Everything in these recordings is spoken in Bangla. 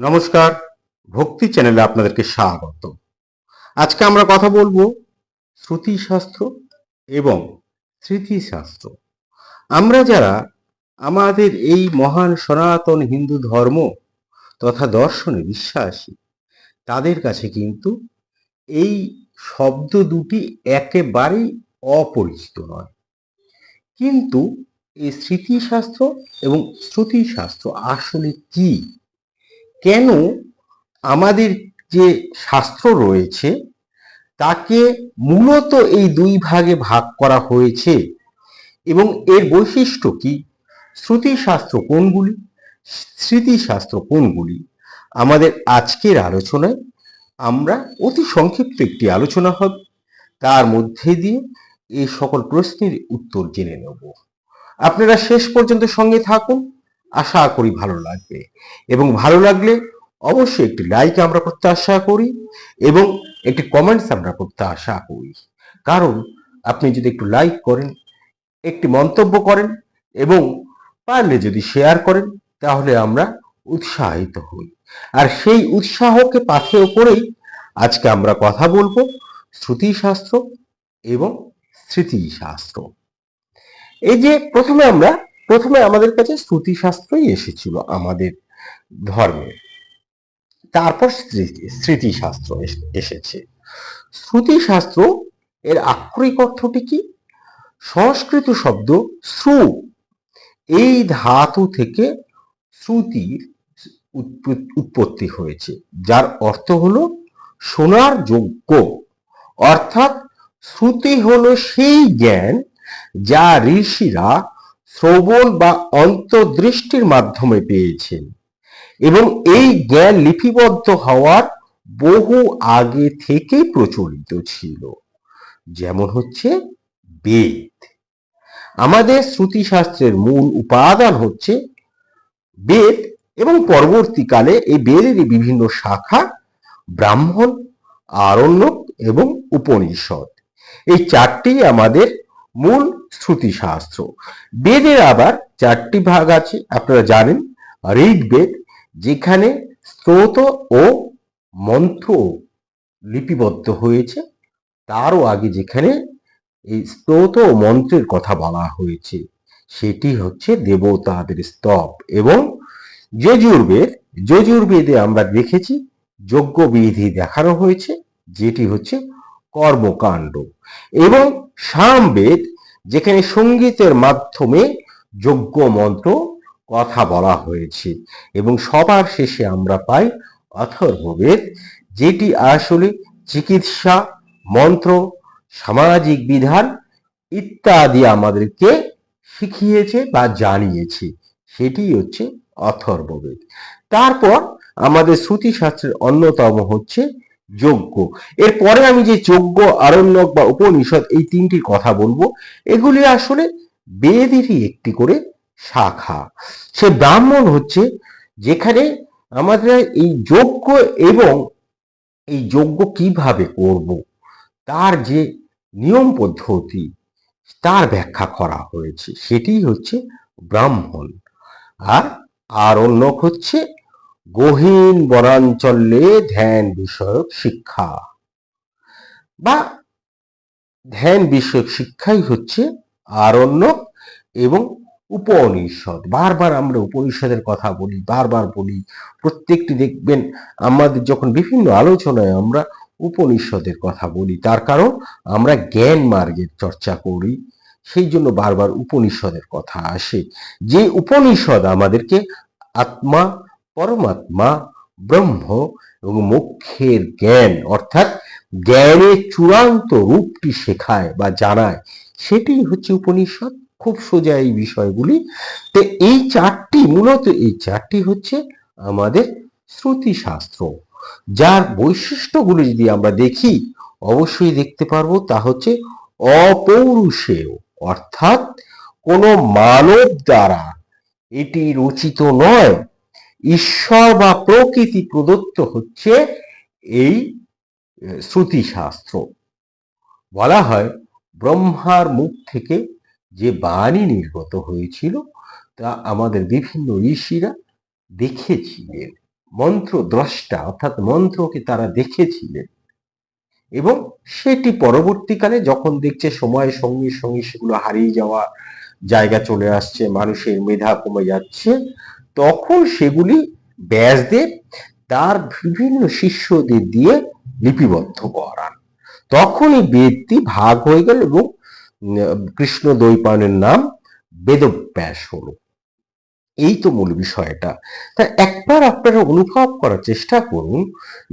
নমস্কার, ভক্তি চ্যানেলে আপনাদেরকে স্বাগত। আজকে আমরা কথা বলব শ্রুতিশাস্ত্র এবং স্মৃতিশাস্ত্র। আমরা যারা আমাদের এই মহান সনাতন হিন্দু ধর্ম তথা দর্শনে বিশ্বাসী, তাদের কাছে কিন্তু এই শব্দ দুটি একেবারেই অপরিচিত নয়। কিন্তু এই স্মৃতিশাস্ত্র এবং শ্রুতিশাস্ত্র আসলে কি? কেন আমাদের যে শাস্ত্র রয়েছে, তাকে মূলত এই দুই ভাগে ভাগ করা হয়েছে এবং এর বৈশিষ্ট্য কি? শ্রুতিশাস্ত্র কোনগুলি? স্মৃতিশাস্ত্র কোনগুলি? আমাদের আজকের আলোচনায় আমরা অতি সংক্ষিপ্ত একটি আলোচনা হবে। তার মধ্যে দিয়ে এই সকল প্রশ্নের উত্তর জেনে নেব। আপনারা শেষ পর্যন্ত সঙ্গে থাকুন। আশা করি ভালো লাগবে। এবং ভালো লাগলে অবশ্যই একটি লাইক আমরা করতে আশা করি এবং একটি কমেন্টস আমরা করতে আশা করি। কারণ আপনি যদি একটু লাইক করেন, একটি মন্তব্য করেন এবং পারলে যদি শেয়ার করেন, তাহলে আমরা উৎসাহিত হই। আর সেই উৎসাহকে পাথেয় করেই আজকে আমরা কথা বলব শ্রুতিশাস্ত্র এবং স্মৃতিশাস্ত্র। এই যে প্রথমে আমরা প্রথমে আমাদের কাছে শ্রুতিশাস্ত্রই এসেছিল আমাদের ধর্মে। তারপর স্মৃতি স্মৃতিশাস্ত্র এস- এসেছে। শ্রুতিশাস্ত্র এর আক্ষরিক অর্থটি কি? সংস্কৃত শব্দ শ্রু। এই ধাতু থেকে শ্রুতির উৎপত্তি হয়েছে, যার অর্থ হলো শোনার যোগ্য অর্থাৎ শ্রুতি হলো সেই জ্ঞান যা ঋষিরা শ্রবণ বা অন্তর্দৃষ্টির মাধ্যমে পেয়েছেন এবং এই জ্ঞান লিপিবদ্ধ হওয়ার বহু আগে থেকেই প্রচলিত ছিল। যেমন হচ্ছে বেদ। আমাদের শ্রুতিশাস্ত্রের মূল উপাদান হচ্ছে বেদ এবং পরবর্তীকালে এই বেদেরই বিভিন্ন শাখা ব্রাহ্মণ, আরণ্যক এবং উপনিষদ। এই চারটি আমাদের মূল শ্রুতিশাস্ত্র। বেদের আবার চারটি ভাগ আছে, আপনারা জানেন। ঋগ্বেদ, যেখানে স্তোত ও মন্ত্র লিপিবদ্ধ হয়েছে, তারও আগে যেখানে এই স্তোত ও মন্ত্রের কথা বলা হয়েছে, সেটি হচ্ছে দেবতাদের স্তব এবং যজুর্বেদ। যজুর্বেদে আমরা দেখেছি, যজ্ঞবিধি দেখানো হয়েছে, যেটি হচ্ছে কর্মকাণ্ড এবং সামবেদ যেখানে সঙ্গীতের মাধ্যমে যোগ্য মন্ত্র কথা বলা হয়েছে। এবং সবার শেষে আমরা পাই অথর্ববেদ, যেটি আসলে চিকিৎসা, মন্ত্র, সামাজিক বিধান ইত্যাদি আমাদেরকে শিখিয়েছে বা জানিয়েছে। সেটি হচ্ছে অথর্ববেদ। তারপর আমাদের শ্রুতিশাস্ত্রের অন্যতম হচ্ছে যজ্ঞ এরপরে আমি যে যজ্ঞ আরণ্যক বা উপনিষদ এই তিনটির কথা বলব, এগুলি আসলে বেদেরই একটি করে শাখা। সে ব্রাহ্মণ হচ্ছে যেখানে আমাদের এই যজ্ঞ এবং এই যজ্ঞ কীভাবে করব, তার যে নিয়ম পদ্ধতি, তার ব্যাখ্যা করা হয়েছে। সেটি হচ্ছে ব্রাহ্মণ। আর আরণ্যক হচ্ছে গহীন বনাঞ্চলে ধ্যান বিষয়ক শিক্ষা। বা ধ্যান বিষয়ক শিক্ষাই হচ্ছে আরণ্যক এবং উপনিষদ। বারবার আমরা উপনিষদের কথা বলি, বারবার বলি, প্রত্যেকটি দেখবেন আমাদের যখন বিভিন্ন আলোচনায় আমরা উপনিষদের কথা বলি, তার কারণ আমরা জ্ঞান মার্গের চর্চা করি, সেই জন্য বারবার উপনিষদের কথা আসে। যে উপনিষদ আমাদেরকে আত্মা পরমাত্মা, ব্রহ্ম এবং মোক্ষের জ্ঞান, অর্থাৎ জ্ঞানের চূড়ান্ত রূপটি শেখায় বা জানায়। সেটি হচ্ছে উপনিষদ। খুব সোজা এই বিষয়গুলি। তো এই চারটি, মূলত এই চারটি হচ্ছে আমাদের শ্রুতিশাস্ত্র। যার বৈশিষ্ট্যগুলি যদি আমরা দেখি, অবশ্যই দেখতে পারব তা হচ্ছে অপৌরুষেয়, অর্থাৎ কোনো মানব দ্বারা এটি রচিত নয়। ঈশ্বর বা প্রকৃতি প্রদত্ত হচ্ছে এই শ্রুতিশাস্ত্র। বলা হয়, ব্রহ্মার মুখ থেকে যে বাণী নির্গত হয়েছিল, তা আমাদের বিভিন্ন ঋষিরা দেখেছিলেন। মন্ত্র দ্রষ্টা অর্থাৎ মন্ত্রকে তারা দেখেছিলেন। এবং সেটি পরবর্তীকালে যখন দেখছে সময়ের সঙ্গে সঙ্গে সেগুলো হারিয়ে যাওয়া জায়গা চলে আসছে, মানুষের মেধা কমে যাচ্ছে তখন সেগুলি ব্যাসদেব তার বিভিন্ন শিষ্যদের দিয়ে লিপিবদ্ধ করান। তখনই বেদটি ভাগ হয়ে গেল এবং কৃষ্ণ দ্বৈপায়নের নাম বেদব্যাস হলো। এই তো মূল বিষয়টা। তা একবার আপনারা অনুভব করার চেষ্টা করুন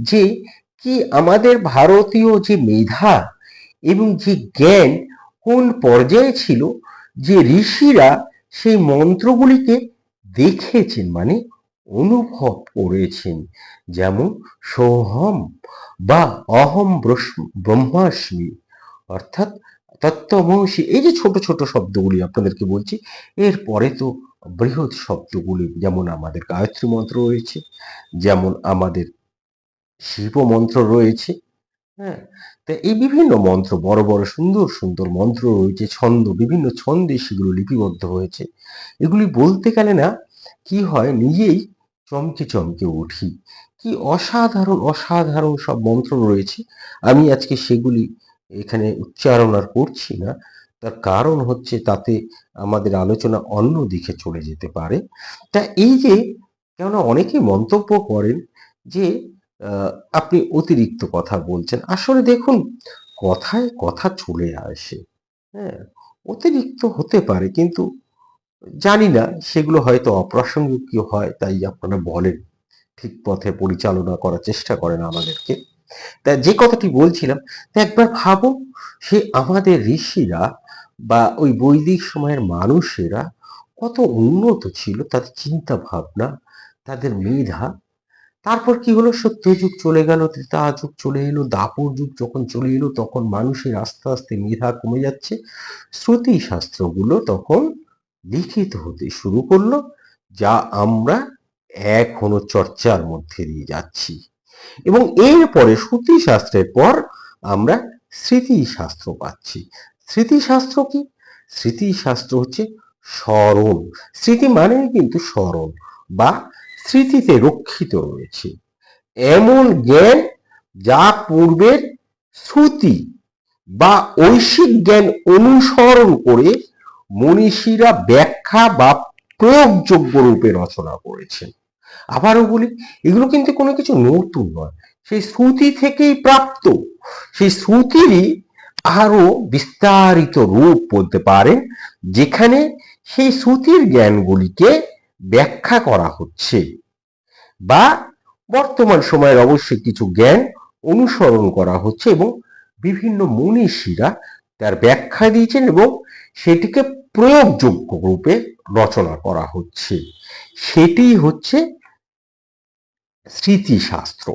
যে, কি আমাদের ভারতীয় যে মেধা এবং যে জ্ঞান কোন পর্যায়ে ছিল যে ঋষিরা সেই মন্ত্রগুলিকে দেখেছেন মানে অনুভব করেছেন। যেমন সোহম বা অহম ব্রহ্মাস্মি, অর্থাৎ তত্ত্বমসি এই যে ছোট ছোট শব্দগুলি আপনাদেরকে বলছি, এরপরে তো বৃহৎ শব্দগুলি, যেমন আমাদের গায়ত্রী মন্ত্র রয়েছে, যেমন আমাদের শিব মন্ত্র রয়েছে হ্যাঁ? তা এই বিভিন্ন মন্ত্র, বড় বড় সুন্দর সুন্দর মন্ত্র রয়েছে, ছন্দ, বিভিন্ন ছন্দে সেগুলো লিপিবদ্ধ হয়েছে। এগুলি বলতে গেলে না কি হয়? নিজেই চমকে চমকে উঠি। কি অসাধারণ অসাধারণ সব মন্ত্র রয়েছে। আমি আজকে সেগুলি এখানে উচ্চারণ আর করছি না। তার কারণ হচ্ছে তাতে আমাদের আলোচনা অন্য দিকে চলে যেতে পারে। তা এই যে, কেননা অনেকেই মন্তব্য করেন যে আপনি অতিরিক্ত কথা বলছেন। আসলে দেখুন, কথায় কথা চলে আসে। হ্যাঁ অতিরিক্ত হতে পারে, কিন্তু জানি না, সেগুলো হয়তো অপ্রাসঙ্গিক হয়, তাই আপনারা বলেন। ঠিক পথে পরিচালনা করার চেষ্টা করেন আমাদেরকে। তা যে কথাটি বলছিলাম, তা একবার ভাবো সে আমাদের ঋষিরা বা ওই বৈদিক সময়ের মানুষেরা কত উন্নত ছিল, তাদের চিন্তা ভাবনা তাদের মেধা। তারপর কি হলো সত্যযুগ চলে গেল, ত্রেতা যুগ চলে এলো, দাপর যুগ যখন চলে এলো, তখন মানুষের আস্তে আস্তে মেধা কমে যাচ্ছে। শ্রুতি শাস্ত্রগুলো তখন লিখিত হতে শুরু করল, যা আমরা এখনও চর্চার মধ্যে দিয়ে যাচ্ছি। এবং এরপরে শ্রুতি শাস্ত্রের পর আমরা স্মৃতিশাস্ত্র পাচ্ছি। স্মৃতিশাস্ত্র কি? স্মৃতিশাস্ত্র হচ্ছে স্মরণ। স্মৃতি মানে কিন্তু স্মরণ বা স্মৃতিতে রক্ষিত রয়েছে। এমন জ্ঞান যা পূর্বের শ্রুতি বা ঐশিক জ্ঞান অনুসরণ করে মনীষীরা ব্যাখ্যা বা প্রয়োগযোগ্য রূপে রচনা করেছেন। আবারও বলি, এগুলো কিন্তু কোনো কিছু নতুন নয়। সেই শ্রুতি থেকেই প্রাপ্ত। সেই শ্রুতিরই আরও বিস্তারিত রূপ বলতে পারেন, যেখানে সেই শ্রুতির জ্ঞানগুলিকে ব্যাখ্যা করা হচ্ছে বা বর্তমান সময়ের অবশ্যই কিছু জ্ঞান অনুসরণ করা হচ্ছে এবং বিভিন্ন মনীষীরা তার ব্যাখ্যা দিয়েছেন এবং সেটিকে প্রয়োগযোগ্য রূপে রচনা করা হচ্ছে। সেটি হচ্ছে স্মৃতিশাস্ত্র।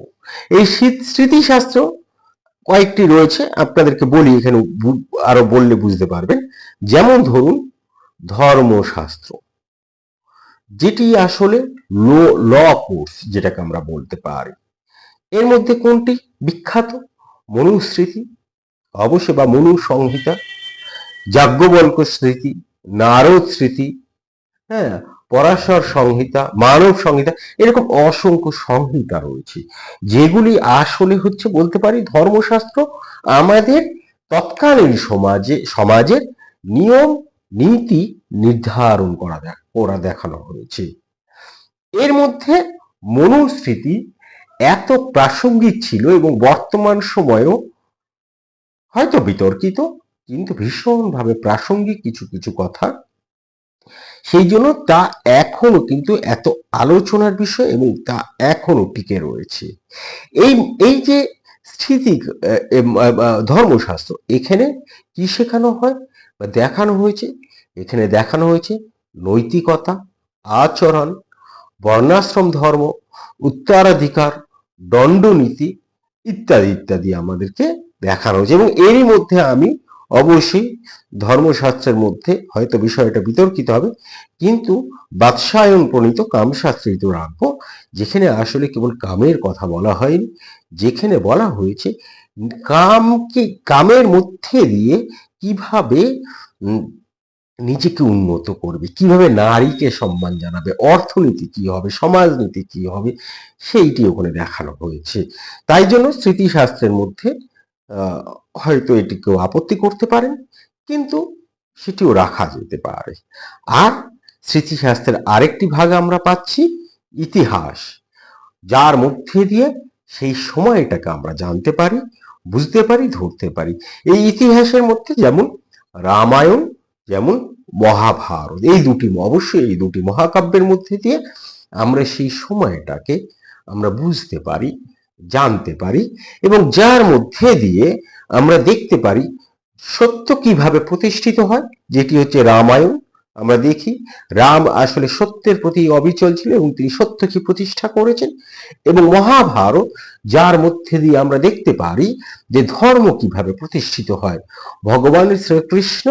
এই স্মৃতিশাস্ত্র কয়েকটি রয়েছে, আপনাদেরকে বলি, এখানে আরও বললে বুঝতে পারবেন। যেমন ধরুন, ধর্মশাস্ত্র। যেটি আসলে ল কোর্স, যেটাকে আমরা বলতে পারি। এর মধ্যে কোনটি? বিখ্যাত? মনুস্মৃতি। অবশ্যই বা মনু সংহিতা যাজ্ঞবল্ক স্মৃতি, নারদ স্মৃতি হ্যাঁ পরাশর সংহিতা, মানব সংহিতা, এরকম অসংখ্য সংহিতা রয়েছে। যেগুলি আসলে হচ্ছে বলতে পারি ধর্মশাস্ত্র আমাদের তৎকালীন সমাজে, সমাজের নিয়ম, নীতি নির্ধারণ করা করা দেখানো হয়েছে। এর মধ্যে মনুস্মৃতি এত প্রাসঙ্গিক ছিল এবং বর্তমান সময়েও হয়তো বিতর্কিত কিন্তু ভীষণভাবে প্রাসঙ্গিক কিছু কিছু কথা। সেই জন্য তা এখনও কিন্তু এত আলোচনার বিষয় এবং তা এখনও টিকে রয়েছে। এই এই যে স্থিতি ধর্মশাস্ত্র, এখানে কি শেখানো হয় বা দেখানো হয়েছে? এখানে দেখানো হয়েছে নৈতিকতা, আচরণ, বর্ণাশ্রম ধর্ম, উত্তরাধিকার, দণ্ডনীতি ইত্যাদি ইত্যাদি আমাদেরকে দেখানো হয়েছে এবং এরই মধ্যে আমি অবশ্যই ধর্মশাস্ত্রের মধ্যে হয়তো বিষয়টা বিতর্কিত হবে, কিন্তু বাদশায়ন প্রণীত কামশাস্ত্রিত রাখব, যেখানে আসলে কেবল কামের কথা বলা হয়নি, যেখানে বলা হয়েছে কামকে, কামের মধ্যে দিয়ে কীভাবে নিজেকে উন্নত করবে, কীভাবে নারীকে সম্মান জানাবে, অর্থনীতি কি হবে, সমাজনীতি কি হবে, সেইটি ওখানে দেখানো হয়েছে। তাই জন্য স্মৃতিশাস্ত্রের মধ্যে হয়তো এটি কেউ আপত্তি করতে পারেন, কিন্তু সেটিও রাখা যেতে পারে। আর স্মৃতিশাস্ত্রের আরেকটি ভাগ আমরা পাচ্ছি, ইতিহাস। যার মধ্যে দিয়ে সেই সময়টাকে আমরা জানতে পারি, বুঝতে পারি, ধরতে পারি। এই ইতিহাসের মধ্যে যেমন রামায়ণ, যেমন মহাভারত, এই দুটি অবশ্যই এই দুটি মহাকাব্যের মধ্যে দিয়ে আমরা সেই সময়টাকে আমরা বুঝতে পারি। জানতে পারি এবং যার মধ্যে দিয়ে আমরা দেখতে পারি সত্য কীভাবে প্রতিষ্ঠিত হয়, যেটি হচ্ছে রামায়ণ। আমরা দেখি রাম আসলে সত্যের প্রতি অবিচল ছিল এবং তিনি সত্যকে প্রতিষ্ঠা করেছেন এবং মহাভারত যার মধ্যে দিয়ে আমরা দেখতে পারি যে ধর্ম কীভাবে প্রতিষ্ঠিত হয়। ভগবান শ্রীকৃষ্ণ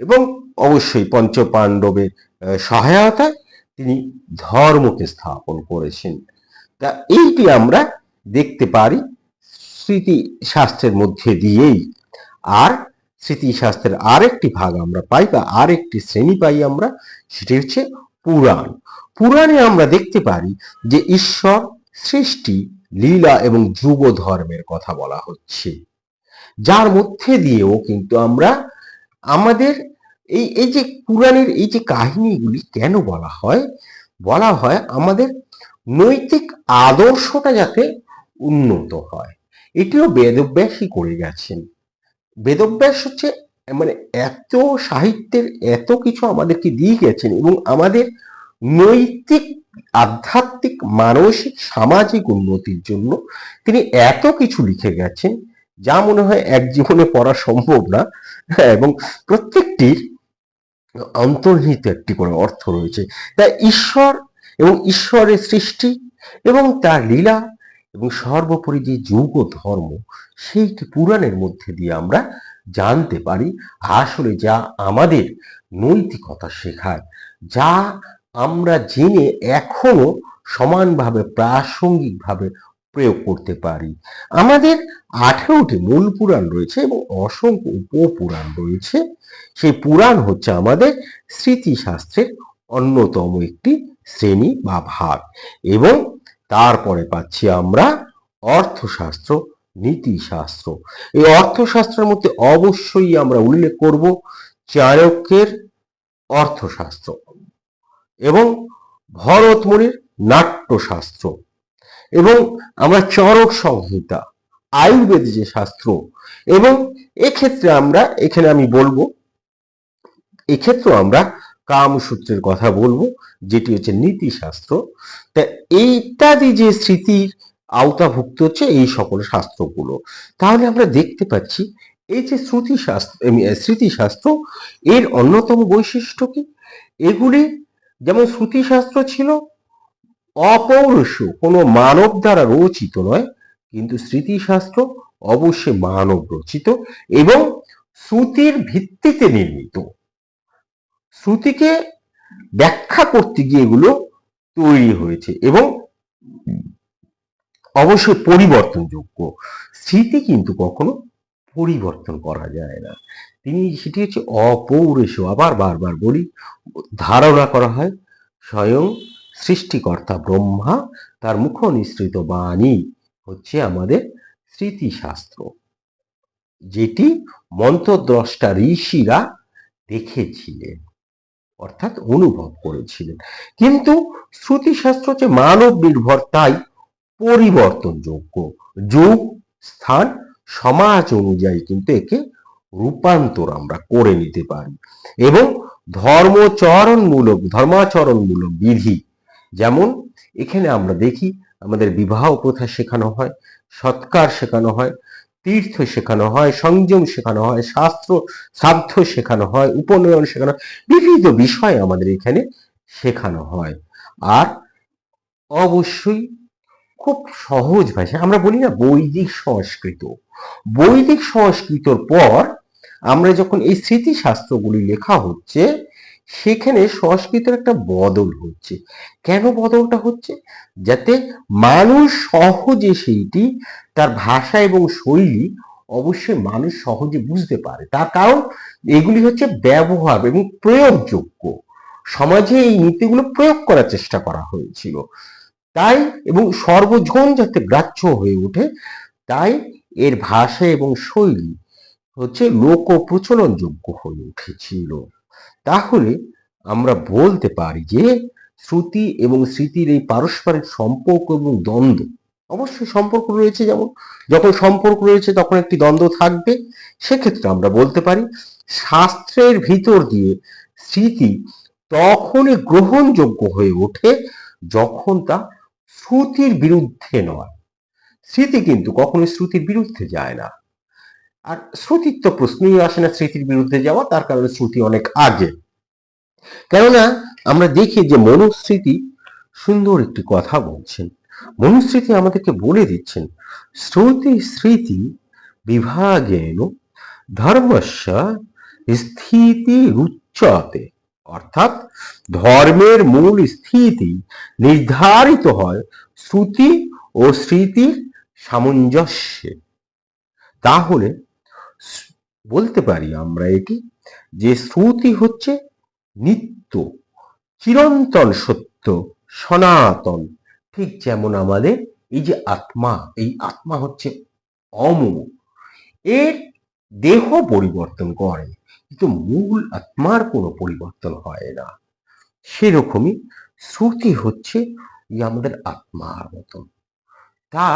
এবং অবশ্যই পঞ্চ পাণ্ডবের সহায়তায় তিনি ধর্মকে স্থাপন করেছেন। তা এইটি আমরা দেখতে পারি স্মৃতিশাস্ত্রের মধ্যে দিয়েই। আর স্মৃতিশাস্ত্রের আরেকটি ভাগ আমরা পাই বা আরেকটি শ্রেণি পাই আমরা, সেটি হচ্ছে পুরাণ। পুরাণে আমরা দেখতে পারি যে ঈশ্বর সৃষ্টি লীলা এবং যুগ ধর্মের কথা বলা হচ্ছে। যার মধ্যে দিয়েও কিন্তু আমরা আমাদের এই এই যে পুরাণের এই যে কাহিনীগুলি কেন বলা হয়? বলা হয় আমাদের নৈতিক আদর্শটা যাতে উন্নত হয়। এটিও বেদব্যাসই করে গেছেন। বেদব্যাস হচ্ছে মানে এত সাহিত্যের এত কিছু আমাদেরকে দিয়ে গেছেন এবং আমাদের নৈতিক, আধ্যাত্মিক, মানসিক, সামাজিক উন্নতির জন্য তিনি এত কিছু লিখে গেছেন, যা মনে হয় এক জীবনে পড়া সম্ভব না। এবং প্রত্যেকটির অন্তর্নিহিত একটি করে অর্থ রয়েছে। তাই ঈশ্বর এবং ঈশ্বরের সৃষ্টি এবং তার লীলা এবং সর্বোপরি যে যুগ ধর্ম সেই পুরাণের মধ্যে দিয়ে আমরা জানতে পারি, আসলে যা আমাদের নৈতিকতা শেখায়, যা আমরা জেনে এখনও সমানভাবে, প্রাসঙ্গিকভাবে প্রয়োগ করতে পারি। আমাদের আঠেরোটি মূল পুরাণ রয়েছে এবং অসংখ্য উপপুরাণ রয়েছে। সেই পুরাণ হচ্ছে আমাদের স্মৃতিশাস্ত্রের অন্যতম একটি শ্রেণি বা ভাগ এবং তারপরে পাচ্ছি আমরা অর্থশাস্ত্র, নীতিশাস্ত্র। এই অর্থশাস্ত্রের মধ্যে অবশ্যই আমরা উল্লেখ করব চাণক্যের অর্থশাস্ত্র এবং ভরতমুনির নাট্যশাস্ত্র এবং আমরা চরক সংহিতা, আয়ুর্বেদ যে শাস্ত্র এবং এক্ষেত্রে আমরা, এখানে আমি বলব এক্ষেত্রে আমরা কামসূত্রের কথা বলব, যেটি হচ্ছে নীতিশাস্ত্র। তা ইত্যাদি যে স্মৃতির আওতাভুক্ত হচ্ছে এই সকল শাস্ত্রগুলো। তাহলে আমরা দেখতে পাচ্ছি, এই যে শ্রুতিশাস্ত্র স্মৃতিশাস্ত্র, এর অন্যতম বৈশিষ্ট্য কি? এগুলি যেমন শ্রুতিশাস্ত্র ছিল, অপৌরুষ, কোনো মানব দ্বারা রচিত নয়, কিন্তু স্মৃতিশাস্ত্র অবশ্যই মানব রচিত এবং শ্রুতির ভিত্তিতে নির্মিত। শ্রুতিকে ব্যাখ্যা করতে গিয়ে এগুলো তৈরি হয়েছে এবং অবশ্যই পরিবর্তনযোগ্য। স্মৃতি কিন্তু কখনো পরিবর্তন করা যায় না। তিনি সেটি হচ্ছে অপৌরেশ আবার বারবার বলি, ধারণা করা হয় স্বয়ং সৃষ্টিকর্তা ব্রহ্মা, তার মুখ নিঃসৃত বাণী হচ্ছে আমাদের স্মৃতিশাস্ত্র। যেটি মন্ত্রদ্রষ্টা ঋষিরা দেখেছিলেন। অর্থাৎ অনুভব করেছিলেন। কিন্তু শ্রুতিশাস্ত্র হচ্ছে মানব নির্ভর তাই পরিবর্তনযোগ্য। যুগ, স্থান, সমাজ অনুযায়ী কিন্তু একে রূপান্তর আমরা করে নিতে পারি। এবং ধর্মচরণমূলক, ধর্মাচরণমূলক বিধি, যেমন এখানে আমরা দেখি, আমাদের বিবাহ প্রথা শেখানো হয়, সৎকার শেখানো হয় তীর্থ শেখানো হয়, সংযম শেখানো হয়, শাস্ত্র শ্রাদ্ধ শেখানো হয়, উপনয়ন শেখানো বিবিধ বিষয় আমাদের এখানে শেখানো হয়। আর অবশ্যই খুব সহজ ভাষায় আমরা বলি না বৈদিক সংস্কৃত। বৈদিক সংস্কৃতর পর আমরা যখন এই স্মৃতিশাস্ত্রগুলি লেখা হচ্ছে সেখানে সংস্কৃতের একটা বদল হচ্ছে। কেন বদলটা হচ্ছে? যাতে মানুষ সহজে সেইটি, তার ভাষা এবং শৈলী অবশ্যই মানুষ সহজে বুঝতে পারে। তার কারণ এগুলি হচ্ছে ব্যবহার এবং প্রয়োগযোগ্য। সমাজে এই নীতিগুলো প্রয়োগ করার চেষ্টা করা হয়েছিল। তাই এবং সর্বজন যাতে গ্রাহ্য হয়ে ওঠে, তাই এর ভাষা এবং শৈলী হচ্ছে লোক প্রচলনযোগ্য হয়ে উঠেছিল। তাহলে আমরা বলতে পারি যে শ্রুতি এবং স্মৃতির এই পারস্পরিক সম্পর্ক এবং দ্বন্দ্ব, অবশ্যই সম্পর্ক রয়েছে যেমন, যখন সম্পর্ক রয়েছে তখন একটি দ্বন্দ্ব থাকবে। সেক্ষেত্রে আমরা বলতে পারি, শাস্ত্রের ভিতর দিয়ে স্মৃতি তখনই গ্রহণযোগ্য হয়ে ওঠে যখন তা শ্রুতির বিরুদ্ধে নয়। স্মৃতি কিন্তু কখনোই শ্রুতির বিরুদ্ধে যায় না। আর শ্রুতির তো প্রশ্নই আসে না স্মৃতির বিরুদ্ধে যাওয়া, তার কারণে শ্রুতি অনেক আগে। কেননা, আমরা দেখি যে মনুস্মৃতি সুন্দর একটি কথা বলছেন। মনুস্মৃতি আমাদেরকে বলে দিচ্ছেন, শ্রুতি স্মৃতি বিভাগেন ধর্মস্য স্থিতি উচ্চতে অর্থাৎ ধর্মের মূল স্থিতি নির্ধারিত হয় শ্রুতি ও স্মৃতির সামঞ্জস্যে। তাহলে বলতে পারি আমরা এটি যে শ্রুতি হচ্ছে নিত্য, চিরন্তন সত্য, সনাতন। ঠিক যেমন আমাদের এই যে আত্মা, এই আত্মা হচ্ছে অমূল। এর দেহ পরিবর্তন করে, কিন্তু মূল আত্মার কোনো পরিবর্তন হয় না। সেরকমই শ্রুতি হচ্ছে আমাদের আত্মার মতন। তা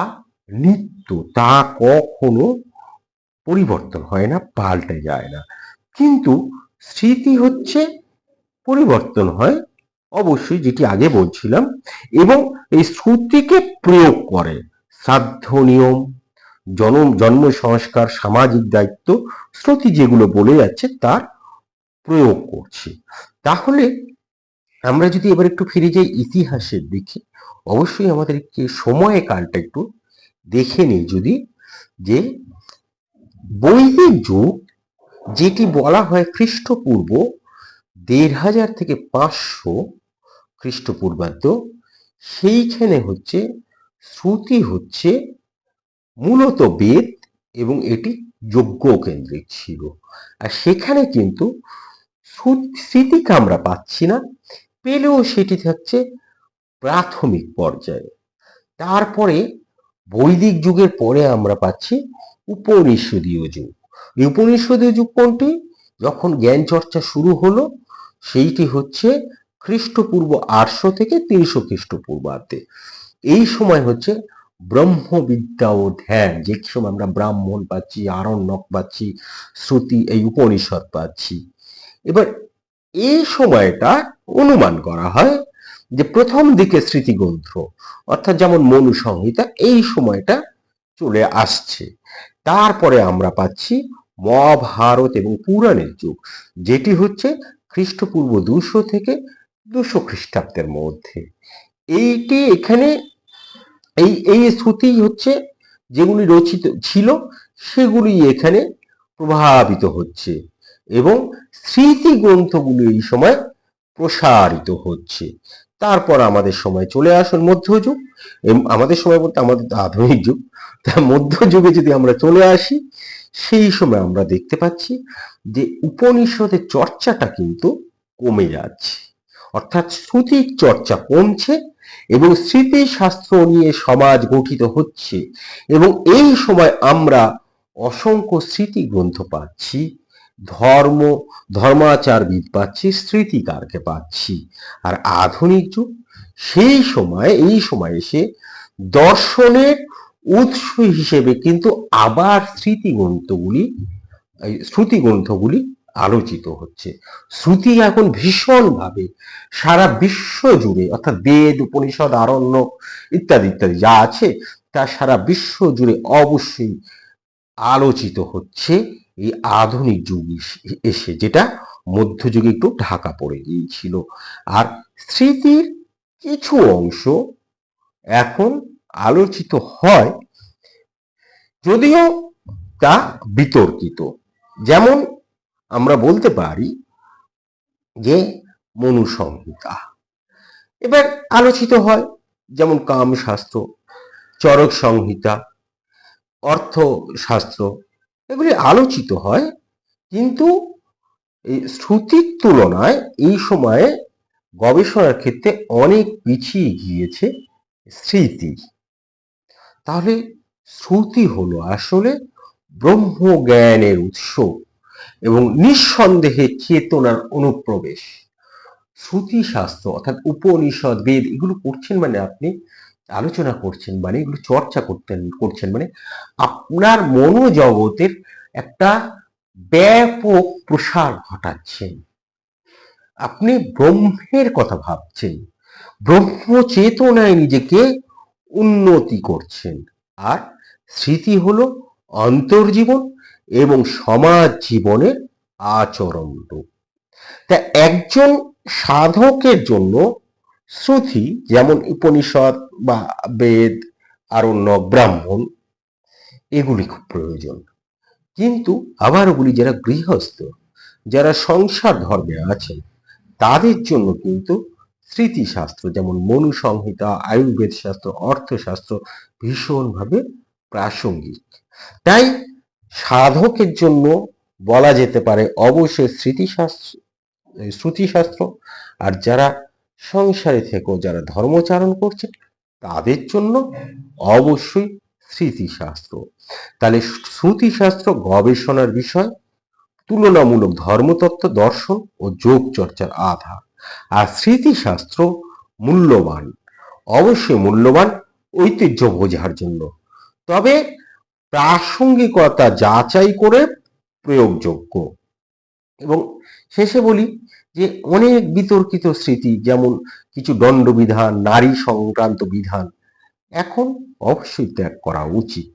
নিত্য, তা কখনো পরিবর্তন হয় না, পাল্টে যায় না। কিন্তু স্মৃতি হচ্ছে পরিবর্তন হয়, অবশ্যই যেটি আগে বলছিলাম, এবং এই শ্রুতিকে প্রয়োগ করে শ্রাদ্ধ নিয়ম, জন্ম জন্ম সংস্কার, সামাজিক দায়িত্ব শ্রুতি যেগুলো বলে যাচ্ছে তার প্রয়োগ করছে। তাহলে আমরা যদি এবার একটু ফিরে যাই ইতিহাসের দিকে অবশ্যই আমাদেরকে সময়কালটা একটু দেখে নিই যদি, যে বৈদিক যুগ, যেটি বলা হয় খ্রিস্টপূর্ব, দেড় হাজার থেকে পাঁচশো খ্রিস্টপূর্বাব্দ, সেইখানে হচ্ছে, শ্রুতি হচ্ছে মূলত বেদ এবং এটি যজ্ঞ কেন্দ্রিক ছিল। আর সেখানে কিন্তু স্মৃতিকে আমরা পাচ্ছি না, পেলেও সেটি থাকছে প্রাথমিক পর্যায়ে। তারপরে বৈদিক যুগের পরে আমরা পাচ্ছি উপনিষদীয় যুগ। এই উপনিষদীয় যুগ কোনটি? যখন জ্ঞান চর্চা শুরু হলো, সেইটি হচ্ছে খ্রিস্টপূর্ব আটশো থেকে তিনশো খ্রিস্টপূর্বাব্দে। এই সময় হচ্ছে ব্রহ্মবিদ্যা ও ধ্যান, যে সময় আমরা ব্রাহ্মণ পাচ্ছি, আরণ্যক পাচ্ছি, শ্রুতি, এই উপনিষদ পাচ্ছি। এবার এই সময়টা অনুমান করা হয় যে প্রথম দিকে স্মৃতিগ্রন্থ, অর্থাৎ যেমন মনু সংহিতা এই সময়টা চলে আসছে। তারপরে আমরা পাচ্ছি মহাভারত এবং পুরাণের যুগ, যেটি হচ্ছে খ্রিস্টপূর্ব দুশো থেকে দুশো খ্রিস্টাব্দের মধ্যে। এইটি এখানে, এই এই শ্রুতি হচ্ছে যেগুলি রচিত ছিল, সেগুলি এখানে প্রভাবিত হচ্ছে এবং স্মৃতি গ্রন্থগুলি এই সময় প্রসারিত হচ্ছে। তারপর আমাদের সময় চলে আসুন, মধ্যযুগ। আমাদের সময় বলতে আমাদের আধুনিক যুগ। তা মধ্যযুগে যদি আমরা চলে আসি, সেই সময় আমরা দেখতে পাচ্ছি যে উপনিষদের চর্চাটা কিন্তু কমে যাচ্ছে। অর্থাৎ শ্রুতির চর্চা কমছে এবং স্মৃতিশাস্ত্র নিয়ে সমাজ গঠিত হচ্ছে এবং এই সময় আমরা অসংখ্য স্মৃতি গ্রন্থ পাচ্ছি। ধর্ম, ধর্মাচারবিদ পাচ্ছি, স্মৃতিকারকে পাচ্ছি। আর আধুনিক যুগ, সেই সময়, এই সময় এসে দর্শনের উৎস হিসেবে কিন্তু আবার স্মৃতি গ্রন্থগুলি শ্রুতি গ্রন্থগুলি আলোচিত হচ্ছে। শ্রুতি এখন ভীষণভাবে সারা বিশ্ব জুড়ে, অর্থাৎ বেদ, উপনিষদ, আরণ্য ইত্যাদি ইত্যাদি যা আছে, তা সারা বিশ্ব জুড়ে অবশ্যই আলোচিত হচ্ছে। এই আধুনিক যুগ এসে- যেটা মধ্যযুগে একটু ঢাকা পড়ে গিয়েছিল। আর স্মৃতির কিছু অংশ এখন আলোচিত হয়, যদিও তা বিতর্কিত। যেমন আমরা বলতে পারি যে মনুসংহিতা। এবার আলোচিত হয় যেমন কামশাস্ত্র চরক সংহিতা অর্থশাস্ত্র এগুলি আলোচিত হয়, কিন্তু এই শ্রুতির তুলনায় এই সময়ে গবেষণার ক্ষেত্রে অনেক পিছিয়ে গিয়েছে স্মৃতি। তাহলে শ্রুতি হলো আসলে ব্রহ্মজ্ঞানের উৎস এবং নিঃসন্দেহে চেতনার অনুপ্রবেশ। শ্রুতি শাস্ত্র অর্থাৎ উপনিষদ, বেদ এগুলো করছেন মানে আপনি আলোচনা করছেন মানে এগুলো চর্চা করতেন, করছেন মানে আপনার মনোজগতের একটা ব্যাপক প্রসার ঘটাচ্ছেন। আপনি ব্রহ্মের কথা ভাবছেন ব্রহ্ম চেতনায় নিজেকে উন্নতি করছেন, আর স্মৃতি হলো অন্তর্জীবন এবং সমাজ জীবনের আচরণ রূপ তা একজন সাধকের জন্য শ্রুতি যেমন উপনিষদ বা বেদ আরণ্য ব্রাহ্মণ, এগুলি খুব প্রয়োজন। কিন্তু আবার ওগুলি যারা গৃহস্থ, যারা সংসার ধর্মে আছেন তাদের জন্য কিন্তু স্মৃতিশাস্ত্র, যেমন মনু সংহিতা, আয়ুর্বেদ শাস্ত্র, অর্থশাস্ত্র, ভীষণভাবে প্রাসঙ্গিক। তাই সাধকের জন্য বলা যেতে পারে অবশ্যই স্মৃতিশাস্ত্র শ্রুতিশাস্ত্র আর যারা সংসারে থেকেও যারা ধর্মচারণ করছে, তাদের জন্য অবশ্যই স্মৃতিশাস্ত্র। তাহলে শ্রুতিশাস্ত্র গবেষণার বিষয়, তুলনামূলক ধর্মতত্ত্ব দর্শন ও যোগ চর্চার আধার। আর স্মৃতিশাস্ত্র মূল্যবান, অবশ্যই মূল্যবান, ঐতিহ্য বোঝার জন্য। তবে প্রাসঙ্গিকতা যাচাই করে প্রয়োগযোগ্য। এবং শেষে বলি যে অনেক বিতর্কিত স্মৃতি, যেমন কিছু দণ্ডবিধান, নারী সংক্রান্ত বিধান, এখন অবশ্যই ত্যাগ করা উচিত।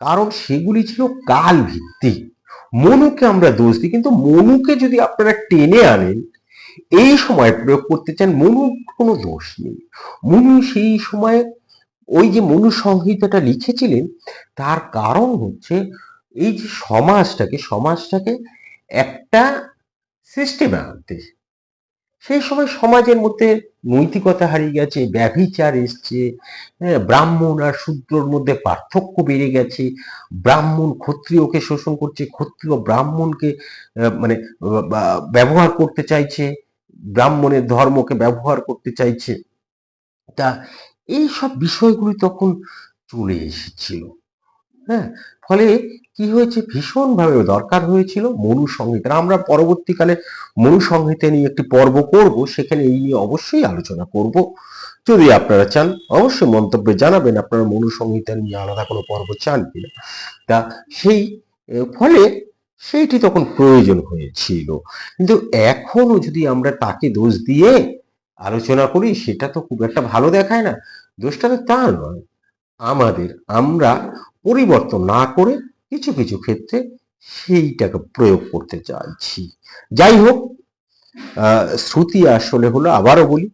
কারণ সেগুলি ছিল কাল ভিত্তিক মনুকে আমরা দোষ দিই, কিন্তু মনুকে যদি আপনারা টেনে আনেন, এই সময় প্রয়োগ করতে চান মনুর কোনো দোষ নেই। মনু সেই সময় ওই যে মনু সংহিতাটা লিখেছিলেন, তার কারণ হচ্ছে এই যে সমাজটাকে সমাজটাকে একটা সিস্টেমে আনতে সেই সময় সমাজের মধ্যে নৈতিকতা হারিয়ে গেছে ব্যভিচার এসছে হ্যাঁ, ব্রাহ্মণ আর শূদ্রর মধ্যে পার্থক্য বেড়ে গেছে। ব্রাহ্মণ ক্ষত্রিয়কে শোষণ করছে ক্ষত্রিয় ব্রাহ্মণকে মানে ব্যবহার করতে চাইছে ব্রাহ্মণের ধর্মকে ব্যবহার করতে চাইছে। তা এই সব বিষয়গুলি তখন চলে এসেছিল। হ্যাঁ ফলে কি হয়েছে? ভীষণভাবে দরকার হয়েছিল মনু সংহিতা আমরা পরবর্তীকালে মনু সংহিতা নিয়ে একটি পর্ব করব, সেখানে এই নিয়ে অবশ্যই আলোচনা করব। যদি আপনারা চান, অবশ্যই মন্তব্যে জানাবেন, আপনারা মনু সংহিতা নিয়ে আলাদা কোনো পর্ব চান কিনা। তা সেই ফলে সেইটি তখন প্রয়োজন হয়েছিল। কিন্তু এখনও যদি আমরা তাকে দোষ দিয়ে আলোচনা করি, সেটা তো খুব একটা ভালো দেখায় না। দোষটা তো তা নয়। আমাদের, আমরা পরিবর্তন না করে কিছু কিছু ক্ষেত্রে সেইটাকে প্রয়োগ করতে চাইছি। যাই হোক শ্রুতি আসলে হলো আবারও বলি,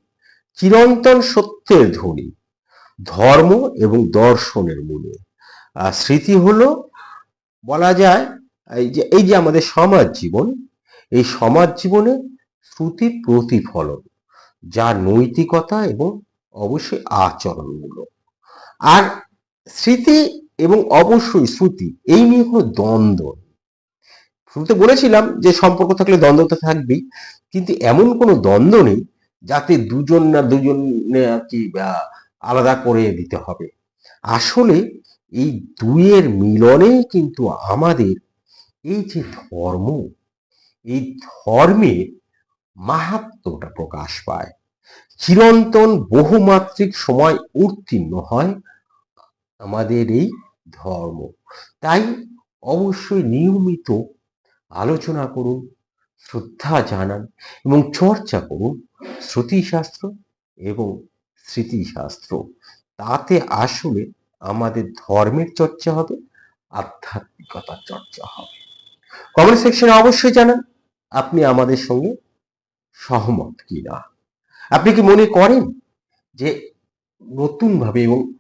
চিরন্তন সত্যের ধ্বনি, ধর্ম এবং দর্শনের মূলে। আর স্মৃতি হলো, বলা যায়, এই যে এই যে আমাদের সমাজ জীবন, এই সমাজ জীবনে শ্রুতির প্রতিফলন, যা নৈতিকতা এবং অবশ্যই আচরণমূলক। আর স্মৃতি এবং অবশ্যই শ্রুতি, এই নিয়ে কোনো দ্বন্দ্ব। শুরুতে বলেছিলাম যে সম্পর্ক থাকলে দ্বন্দ্ব তো থাকবেই, কিন্তু এমন কোনো দ্বন্দ্ব নেই যাতে দুজন না দুজনে আর কি আলাদা করে দিতে হবে। আসলে এই দুইয়ের মিলনেই কিন্তু আমাদের এই যে ধর্ম, এই ধর্মের মাহাত্ম্যটা প্রকাশ পায়। চিরন্তন বহুমাত্রিক সময় উত্তীর্ণ হয় আমাদের এই ধর্ম। তাই অবশ্যই নিয়মিত আলোচনা করুন, শ্রদ্ধা জানান এবং চর্চা করুন শ্রুতিশাস্ত্র এবং স্মৃতিশাস্ত্র। তাতে আসলে আমাদের ধর্মের চর্চা হবে আধ্যাত্মিকতার চর্চা হবে। কমেন্ট সেকশনে অবশ্যই জানান, আপনি আমাদের সঙ্গে সহমত কিনা। আপনি কি মনে করেন যে নতুনভাবে এবং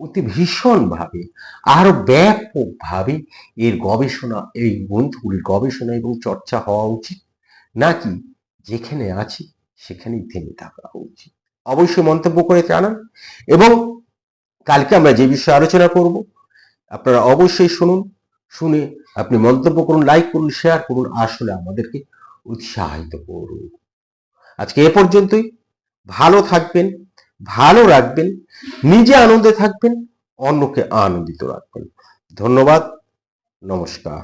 অতি ভীষণভাবে, আরও ব্যাপকভাবে এর গবেষণা, এই গ্রন্থগুলির গবেষণা এবং চর্চা হওয়া উচিত। নাকি যেখানে আছি, সেখানেই থেমে থাকা উচিত। অবশ্যই মন্তব্য করে জানান এবং কালকে আমরা যে বিষয়ে আলোচনা করব, আপনারা অবশ্যই শুনুন, শুনে আপনি মন্তব্য করুন লাইক করুন শেয়ার করুন, আসলে আমাদেরকে উৎসাহিত করুন। আজকে এ পর্যন্তই। ভালো থাকবেন। ভালো রাখবেন নিজে আনন্দে থাকবেন অন্যকে আনন্দিত রাখবেন। ধন্যবাদ নমস্কার।